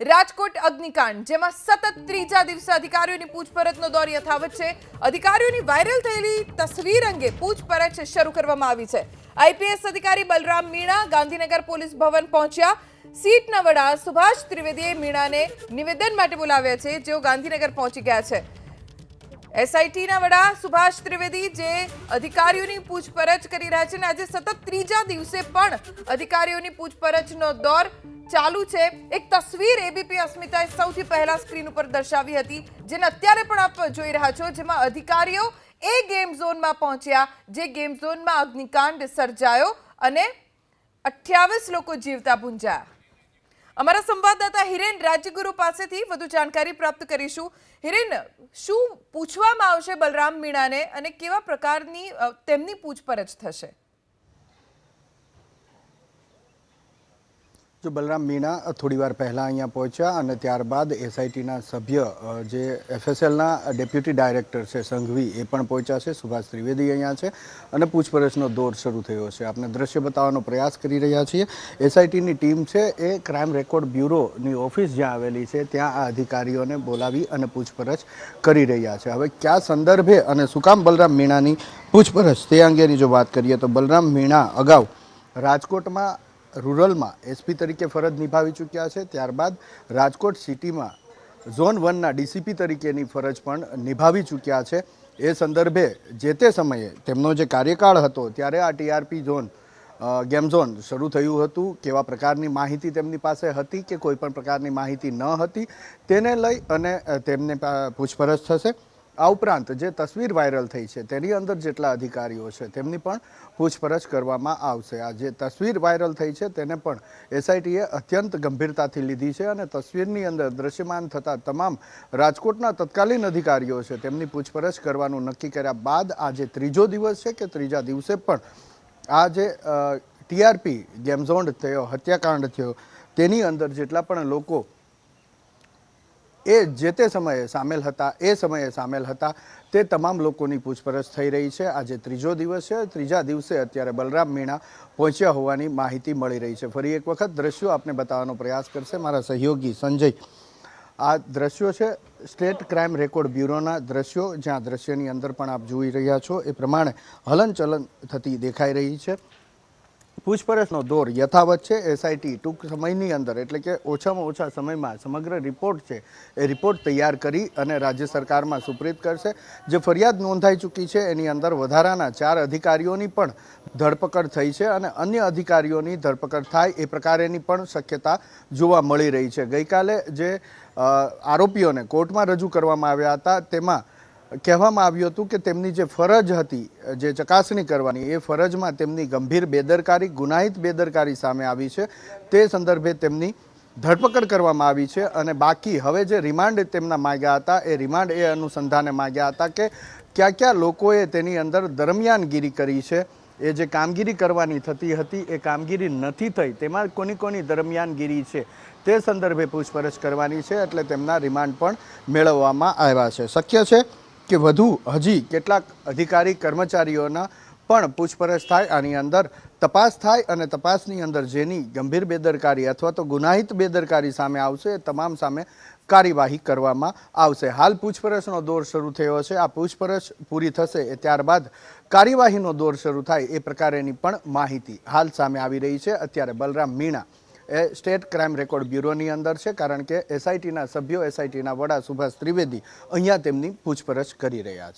રાજકોટ અગ્નિકાંડ, જેમાં સતત ત્રીજા દિવસે અધિકારીઓની પૂછપરછનો દોર યથાવત છે. અધિકારીઓની વાયરલ થયેલી તસવીર અંગે પૂછપરછ શરૂ કરવામાં આવી છે. આઈપીએસ અધિકારી બલરામ મીણા ગાંધીનગર પોલીસ ભવન પહોંચ્યા. સીટના વડા સુભાષ ત્રિવેદીએ મીણાને નિવેદન માટે બોલાવ્યા છે, જેઓ ગાંધીનગર પહોંચી ગયા છે. એસઆઈટીના વડા સુભાષ ત્રિવેદી જે અધિકારીઓની પૂછપરછ કરી રહ્યા છે અને આજે સતત ત્રીજા દિવસે પણ અધિકારીઓની પૂછપરછનો દોર ચાલુ છે. એક તસવીર એબીપી અસ્મિતાએ સૌથી પહેલા સ્ક્રીન ઉપર દર્શાવી હતી, જેને અત્યારે પણ આપ જોઈ રહ્યા છો, જેમાં અધિકારીઓ એ ગેમ ઝોનમાં પહોંચ્યા, જે ગેમ ઝોનમાં અગ્નિકાંડ સર્જાયો અને અઠ્યાવીસ લોકો જીવતા ભૂંજાયા અમારા સંવાદદાતા હિરેન રાજ્યગુરુ પાસેથી વધુ જાણકારી પ્રાપ્ત કરીશું. હિરેન, શું પૂછવામાં આવશે બલરામ મીણાને અને કેવા પ્રકારની તેમની પૂછપરછ થશે? જો બલરામ મીણા થોડી વાર પહેલાં અહીંયા પહોંચ્યા અને ત્યારબાદ એસઆઈટીના સભ્ય જે એફએસએલના ડેપ્યુટી ડાયરેક્ટર છે સંઘવી, એ પણ પહોંચ્યા છે. સુભાષ ત્રિવેદી અહીંયા છે અને પૂછપરછનો દોર શરૂ થયો છે. આપણે દ્રશ્ય બતાવવાનો પ્રયાસ કરી રહ્યા છીએ. એસઆઈટીની ટીમ છે એ ક્રાઇમ રેકોર્ડ બ્યુરોની ઓફિસ જ્યાં આવેલી છે, ત્યાં આ અધિકારીઓને બોલાવી અને પૂછપરછ કરી રહ્યા છે. હવે કયા સંદર્ભે અને શું કામ બલરામ મીણાની પૂછપરછ? તે અંગેની જો વાત કરીએ તો બલરામ મીણા અગાઉ રાજકોટમાં રૂરલમાં એસપી તરીકે ફરજ નિભાવી ચૂક્યા છે. ત્યારબાદ રાજકોટ સિટીમાં ઝોન વનના ડીસીપી તરીકેની ફરજ પણ નિભાવી ચૂક્યા છે. એ સંદર્ભે જે તે સમયે તેમનો જે કાર્યકાળ હતો ત્યારે આ ટીઆરપી ઝોન ગેમ ઝોન શરૂ થયું હતું. કેવા પ્રકારની માહિતી તેમની પાસે હતી કે કોઈ પણ પ્રકારની માહિતી ન હતી. તેને લઈ અને તેમને પૂછપરછ થશે. આ ઉપરાંત જે તસવીર વાયરલ થઈ છે, તેની અંદર જેટલા અધિકારીઓ છે, તેમની પણ પૂછપરછ કરવામાં આવશે. આ જે તસવીર વાયરલ થઈ છે, તેને પણ એસઆઈટીએ અત્યંત ગંભીરતાથી લીધી છે અને તસવીરની અંદર દ્રશ્યમાન થતા તમામ રાજકોટના તત્કાલીન અધિકારીઓ છે, તેમની પૂછપરછ કરવાનું નક્કી કર્યા બાદ આજે ત્રીજો દિવસ છે કે ત્રીજા દિવસે પણ આ જે ટીઆરપી ગેમઝોન્ડ થયો, હત્યાકાંડ થયો, તેની અંદર જેટલા પણ લોકો એ જે તે સમયે સામેલ હતા, એ સમયે સામેલ હતા, તે તમામ લોકોની પૂછપરછ થઈ રહી છે. આજે ત્રીજો દિવસ છે. ત્રીજા દિવસે અત્યારે બલરામ મીણા પહોંચ્યા હોવાની માહિતી મળી રહી છે. ફરી એક વખત દ્રશ્યો આપને બતાવવાનો પ્રયાસ કરશે મારા સહયોગી સંજય. આ દ્રશ્યો છે સ્ટેટ ક્રાઇમ રેકોર્ડ બ્યુરોના દ્રશ્યો. જ્યાં દ્રશ્યની અંદર પણ આપ જોઈ રહ્યા છો. એ પ્રમાણે હલનચલન થતી દેખાઈ રહી છે. પૂછપરછનો દોર યથાવત છે. એસઆઈટી ટૂંક સમયની અંદર, એટલે કે ઓછામાં ઓછા સમયમાં સમગ્ર રિપોર્ટ છે, એ રિપોર્ટ તૈયાર કરી અને રાજ્ય સરકારમાં સુપ્રિત કરશે. જે ફરિયાદ નોંધાઈ ચૂકી છે, એની અંદર વધારાના ચાર અધિકારીઓની પણ ધરપકડ થઈ છે અને અન્ય અધિકારીઓની ધરપકડ થાય એ પ્રકારેની પણ શક્યતા જોવા મળી રહી છે. ગઈકાલે જે આરોપીઓને કોર્ટમાં રજૂ કરવામાં આવ્યા હતા, તેમાં કહેવામાં આવ્યું હતું કે તેમની જે ફરજ હતી, જે ચકાસણી કરવાની, એ ફરજમાં તેમની ગંભીર બેદરકારી, ગુનાહિત બેદરકારી સામે આવી છે. તે સંદર્ભે તેમની ધરપકડ કરવામાં આવી છે અને બાકી હવે જે રિમાન્ડ તેમના માગ્યા હતા, એ રિમાન્ડ એ અનુસંધાને માગ્યા હતા કે કયા કયા લોકોએ તેની અંદર દરમિયાનગીરી કરી છે. એ જે કામગીરી કરવાની થતી હતી, એ કામગીરી નથી થઈ. તેમાં કોની કોની દરમિયાનગીરી છે, તે સંદર્ભે પૂછપરછ કરવાની છે એટલે તેમના રિમાન્ડ પણ મેળવવામાં આવ્યા છે. શક્ય છે કે વધુ હજી કેટલાક અધિકારી કર્મચારીઓના પણ પૂછપરછ થાય, આની અંદર તપાસ થાય અને તપાસની અંદર જેની ગંભીર બેદરકારી અથવા તો ગુનાહિત બેદરકારી સામે આવશે, એ તમામ સામે કાર્યવાહી કરવામાં આવશે. હાલ પૂછપરછનો દોર શરૂ થયો છે. આ પૂછપરછ પૂરી થશે એ ત્યારબાદ કાર્યવાહીનો દોર શરૂ થાય એ પ્રકારેની પણ માહિતી હાલ સામે આવી રહી છે. અત્યારે બલરામ મીણા એ સ્ટેટ ક્રાઇમ રેકોર્ડ બ્યુરોની અંદર છે, કારણ કે એસઆઈટીના સભ્યો એસઆઈટીના વડા સુભાષ ત્રિવેદી અહીંયા તેમની પૂછપરછ કરી રહ્યા છે.